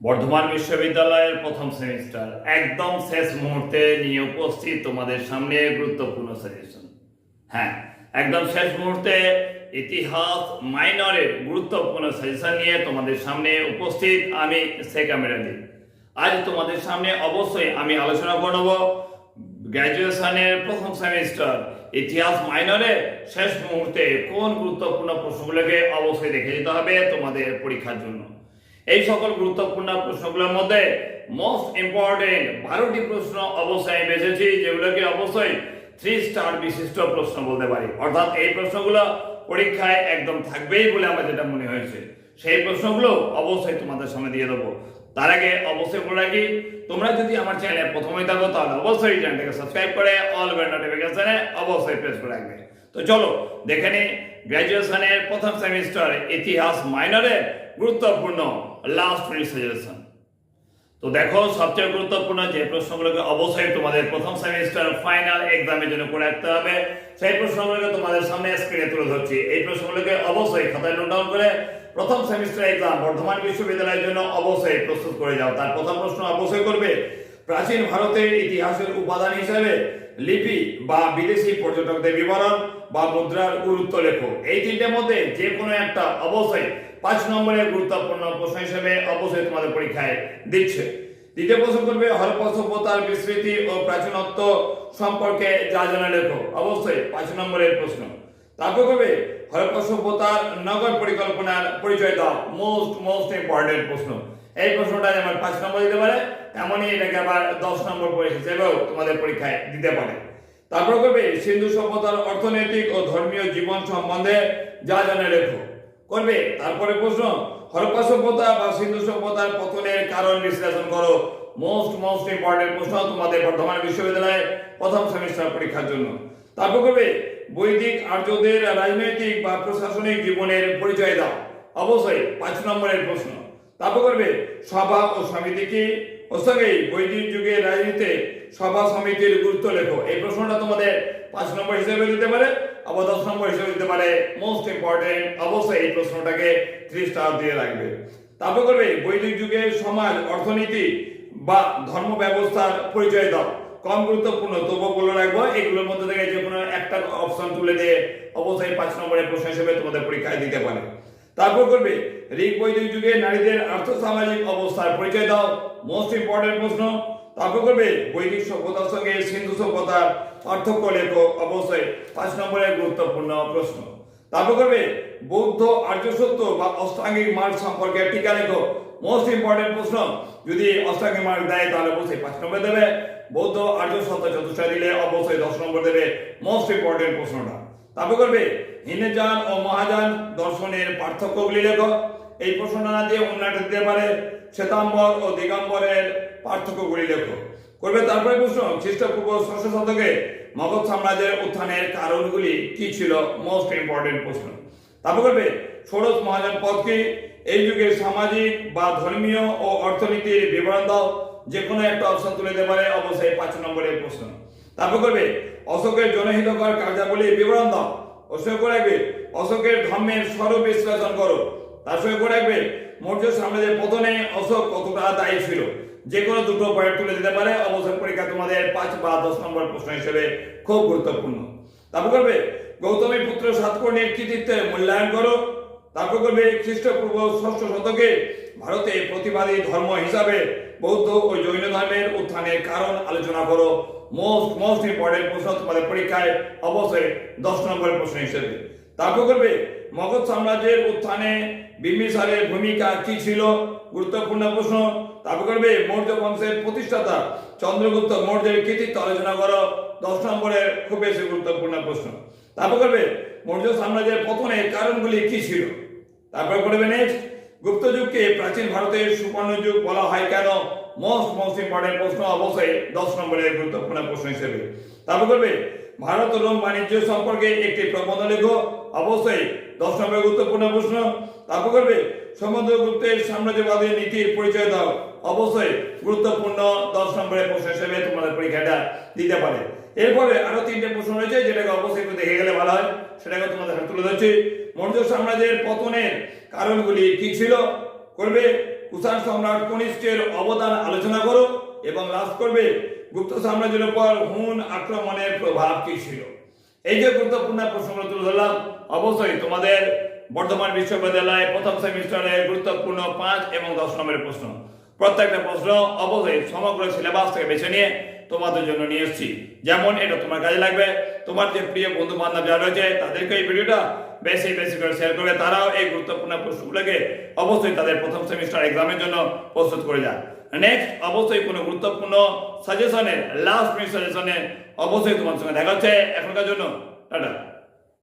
বর্ধমান বিশ্ববিদ্যালয়ের প্রথম সেমিস্টার। একদম শেষ মুহূর্তে নিয়ে উপস্থিত তোমাদের সামনে গুরুত্বপূর্ণ সাজেশন হ্যাঁ একদম শেষ মুহূর্তে ইতিহাস মাইনরের গুরুত্বপূর্ণ সাজেশন নিয়ে তোমাদের সামনে উপস্থিত আমি শেখ আমির আলী আজ তোমাদের সামনে অবশ্যই আমি আলোচনা করব গ্র্যাজুয়েশনের প্রথম সেমিস্টার ইতিহাস মাইনরে শেষ মুহূর্তে কোন গুরুত্বপূর্ণ প্রশ্নগুলোকে অবশ্যই দেখে যেতে হবে তোমাদের পরীক্ষার জন্য। এই সকল গুরুত্বপূর্ণ প্রশ্নগুলোর মধ্যে মোস্ট ইম্পর্টেন্ট বারোটি প্রশ্ন অবশ্যই বেছেছি, যেগুলোকে অবশ্যই থ্রি স্টার বিশিষ্ট প্রশ্ন বলতে পারি। অর্থাৎ এই প্রশ্নগুলো পরীক্ষায় একদম থাকবেই বলে আমার যেটা মনে হয়েছে। সেই প্রশ্নগুলো অবশ্যই তোমাদের সামনে দিয়ে দেবো। তার আগে অবশ্যই বলে রাখি, তোমরা যদি আমার চ্যানেলে প্রথমেই থাকো, তাহলে অবশ্যই চ্যানেলটাকে সাবস্ক্রাইব করে অল বেল নোটিফিকেশনে অবশ্যই প্রেস করে রাখবে। তো চলো, দেখে নিই গ্র্যাজুয়েশনের প্রথম সেমিস্টার ইতিহাস মাইনরের গুরুত্বপূর্ণ লাস্ট রিসাজেশন তো দেখো, সবচেয়ে গুরুত্বপূর্ণ যে প্রশ্নগুলোকে অবশ্যই তোমাদের প্রথম সেমিস্টার ফাইনাল এক্সামের জন্য করে রাখতে হবে। সেই প্রশ্নগুলোকে তোমাদের সামনে স্ক্রিনে তুলে ধরছি। এই প্রশ্নগুলোকে অবশ্যই খাতায় নোট ডাউন করে প্রথম সেমিস্টার এক্সাম বর্ধমান বিশ্ববিদ্যালয়ের জন্য অবশ্যই প্রস্তুত করে যাও। তার প্রথম প্রশ্ন অবশ্যই করবে, প্রাচীন ভারতের ইতিহাসের উপাদান হিসেবে লিপি বা বিদেশি পর্যটকদের বিবরণ বা মুদ্রার গুরুত্ব লেখো। এই তিনটের মধ্যে যে কোনো একটা অবশ্যই পাঁচ নম্বরের গুরুত্বপূর্ণ প্রশ্ন হিসেবে অবশ্যই তোমাদের পরীক্ষায় দিচ্ছে। দ্বিতীয় প্রশ্ন করবে হরপ্পা সভ্যতার বিস্মৃতি ও প্রাচীনত্ব সম্পর্কে যা জানা লেখো। অবশ্যই পাঁচ নম্বরের প্রশ্ন। তারপর করবে হরপ্পা সভ্যতার নগর পরিকল্পনার পরিচয় দাও। মোস্ট মোস্ট ইম্পর্টেন্ট প্রশ্ন। এই প্রশ্নটা যেমন পাঁচ নম্বর দিতে পারে, তেমনই এটাকে আবার দশ নম্বর পরে হিসেবেও তোমাদের পরীক্ষায় দিতে পারে। তারপর করবে সিন্ধু সভ্যতার অর্থনৈতিক ও ধর্মীয় জীবন সম্বন্ধে যা জানা লেখো। করবে, তারপরে প্রশ্ন, হরপ্পা সভ্যতা বা সিন্ধু সভ্যতার পতনের কারণ বিশ্লেষণ করো। মোস্ট মোস্ট ইম্পর্টেন্ট প্রশ্ন তোমাদের বর্ধমান বিশ্ববিদ্যালয়ে প্রথম সেমিস্টার পরীক্ষার জন্য। তারপর করবে, বৈদিক আর্যদের রাজনৈতিক বা প্রশাসনিক জীবনের পরিচয় দাও। অবশ্যই, পাঁচ নম্বরের প্রশ্ন। তারপর করবে, সভা ও সমিতি কি? ওর সঙ্গেই বৈদিক যুগের রাজনীতিতে সভা সমিতির গুরুত্ব লেখো। এই প্রশ্নটা তোমাদের পাঁচ নম্বর হিসেবে দিতে পারে, আবার দশ নম্বর হিসেবে দিতে পারে। মোস্ট ইম্পর্টেন্ট অবশ্যই এই প্রশ্নটাকে থ্রি স্টার দিয়ে রাখবে। তারপর করবে, বৈদিক যুগে সমাজ, অর্থনীতি বা ধর্ম ব্যবস্থার পরিচয় দাও। কম গুরুত্বপূর্ণ, তবুও বলে রাখব, এগুলোর মধ্যে থেকে যে কোনো একটা অপশন তুলে দিয়ে অবশ্যই পাঁচ নম্বরের প্রশ্ন হিসেবে তোমাদের পরীক্ষায় দিতে পারে। তারপর করবে, ঋগ বৈদিক যুগে নারীদের আর্থ সামাজিক অবস্থার পরিচয় দাও। মোস্ট ইম্পর্টেন্ট প্রশ্ন তারপর করবে। বৈদিক সভ্যতার সঙ্গে সিন্ধু সভ্যতার পার্থক্য লেখো অবশ্যই পাঁচ নম্বরের গুরুত্বপূর্ণ প্রশ্ন। তারপর করবে, বৌদ্ধ, আর্য, সত্য বা অষ্টাঙ্গিক মার্গ সম্পর্কে টিকা লেখো মোস্ট ইম্পর্টেন্ট প্রশ্ন, যদি অষ্টাঙ্গিক মার্গ দেয় তাহলে অবশ্যই পাঁচ নম্বর দেবে। বৌদ্ধ, আর্য, সত্য চতুষ্টা দিলে অবশ্যই দশ নম্বর দেবে। মোস্ট ইম্পর্টেন্ট প্রশ্নটা। তারপর করবে হিন্দুজান ও মহাযান দর্শনের পার্থক্যগুলি লেখো এই প্রশ্ন না দিয়ে অন্য একটা দিতে পারে শ্বেতাম্বর ও দিগম্বরের পার্থক্যগুলি লেখো। করবে তারপরে প্রশ্ন খ্রিস্টপূর্ব ষষ্ঠ শতকে মগধ সাম্রাজ্যের উত্থানের কারণগুলি কি ছিল? মোস্ট ইম্পর্টেন্ট প্রশ্ন। তারপর করবে, ষোড়শ মহাজন পদ কি? এই যুগে সামাজিক বা ধর্মীয় ও অর্থনীতির বিবরণ দাও যে কোনো একটা অপশন তুলে দিতে পারে, অবশ্যই পাঁচ নম্বরের প্রশ্ন। তারপর করবে, অশোকের জনহিতকর কার্যাবলী বিবরণ দাও। অশোক করে অশোকের ধর্মের স্বরূপ বিশ্লেষণ করো। তার সঙ্গে করে রাখবে মৌর্য সাম্রাজ্যের পতনে অশোক কতটা দায়ী ছিল, যে কোনো দুটো পয়েন্ট তুলে দিতে পারে অবশ্যই পরীক্ষা তোমাদের পাঁচ বা দশ নম্বর প্রশ্ন হিসেবে খুব গুরুত্বপূর্ণ। তারপর করবে, গৌতমী পুত্র সাতকর্ণীর কৃতিত্বের মূল্যায়ন করো। তারপর করবে, খ্রিস্টপূর্ব ষষ্ঠ শতকে ভারতে প্রতিবাদী ধর্ম হিসাবে বৌদ্ধ ও জৈন ধর্মের উত্থানের কারণ আলোচনা করো। মোস্ট মোস্ট ইম্পর্টেন্ট প্রশ্ন তোমাদের পরীক্ষায় অবশ্যই দশ নম্বরের প্রশ্ন হিসেবে। তারপর করবে মগধ সাম্রাজ্যের উত্থানে বিম্বিসারের ভূমিকা কি ছিল? গুরুত্বপূর্ণ প্রশ্ন। তারপর করবে মৌর্য বংশের প্রতিষ্ঠাতা চন্দ্রগুপ্ত মৌর্যের কৃতিত্ব আলোচনা করো। দশ নম্বরের খুব বেশি গুরুত্বপূর্ণ প্রশ্ন। তারপর করবে মৌর্য সাম্রাজ্যের পতনের কারণগুলি কি ছিল? তারপর করবে নেক্সট গুপ্ত যুগকে প্রাচীন ভারতের সুবর্ণ যুগ বলা হয় কেন? মোস্ট মোস্ট ইম্পর্টেন্ট প্রশ্ন অবশ্যই দশ নম্বরের গুরুত্বপূর্ণ প্রশ্ন হিসেবে। তারপর করবে ভারত রোম বাণিজ্য সম্পর্কে একটি প্রবন্ধ লেখো। অবশ্যই দশ নম্বরের গুরুত্বপূর্ণ প্রশ্ন। তারপর করবে সমুদ্রগুপ্তের সাম্রাজ্যবাদী নীতির পরিচয় দাও। অবশ্যই গুরুত্বপূর্ণ দশ নম্বরের প্রশ্ন হিসেবে তোমাদের পরীক্ষাটা দিতে পারে। এরপরে আরও তিনটে প্রশ্ন রয়েছে, যেটাকে অবশ্যই একটু দেখে গেলে ভালো হয়, সেটাকে তোমাদের হাতে তুলে ধরছি। মৌর্য সাম্রাজ্যের পতনের কারণগুলি কি ছিল? করবে, কুষাণ সম্রাট কনিষ্কের অবদান আলোচনা করো, এবং লাভ করবে, গুপ্ত সাম্রাজ্যের উপর হুন আক্রমণের প্রভাব কি ছিল? এই যে গুরুত্বপূর্ণ প্রশ্নগুলো তুলে ধরলাম, অবশ্যই তোমাদের বর্ধমান বিশ্ববিদ্যালয়ে প্রথম সেমিস্টারের গুরুত্বপূর্ণ পাঁচ এবং দশ নম্বরের প্রশ্ন। প্রত্যেকটা প্রশ্ন অবশ্যই সমগ্র সিলেবাস থেকে বেছে নিয়ে তোমাদের জন্য নিয়ে এসেছি। যেমন এটা তোমার কাজে লাগবে। তোমার যে প্রিয় বন্ধু বান্ধব যারা রয়েছে, তাদেরকে এই ভিডিওটা বেশি বেশি করে শেয়ার করবে। তারাও এই গুরুত্বপূর্ণ প্রশ্নগুলোকে অবশ্যই তাদের প্রথম সেমিস্টার এক্সামের জন্য প্রস্তুত করে যান নেক্সট অবশ্যই কোনো গুরুত্বপূর্ণ সাজেশনের লাস্ট মিনিট সাজেশনে অবশ্যই তোমার সঙ্গে দেখা হচ্ছে এখনকার জন্য। টাটা।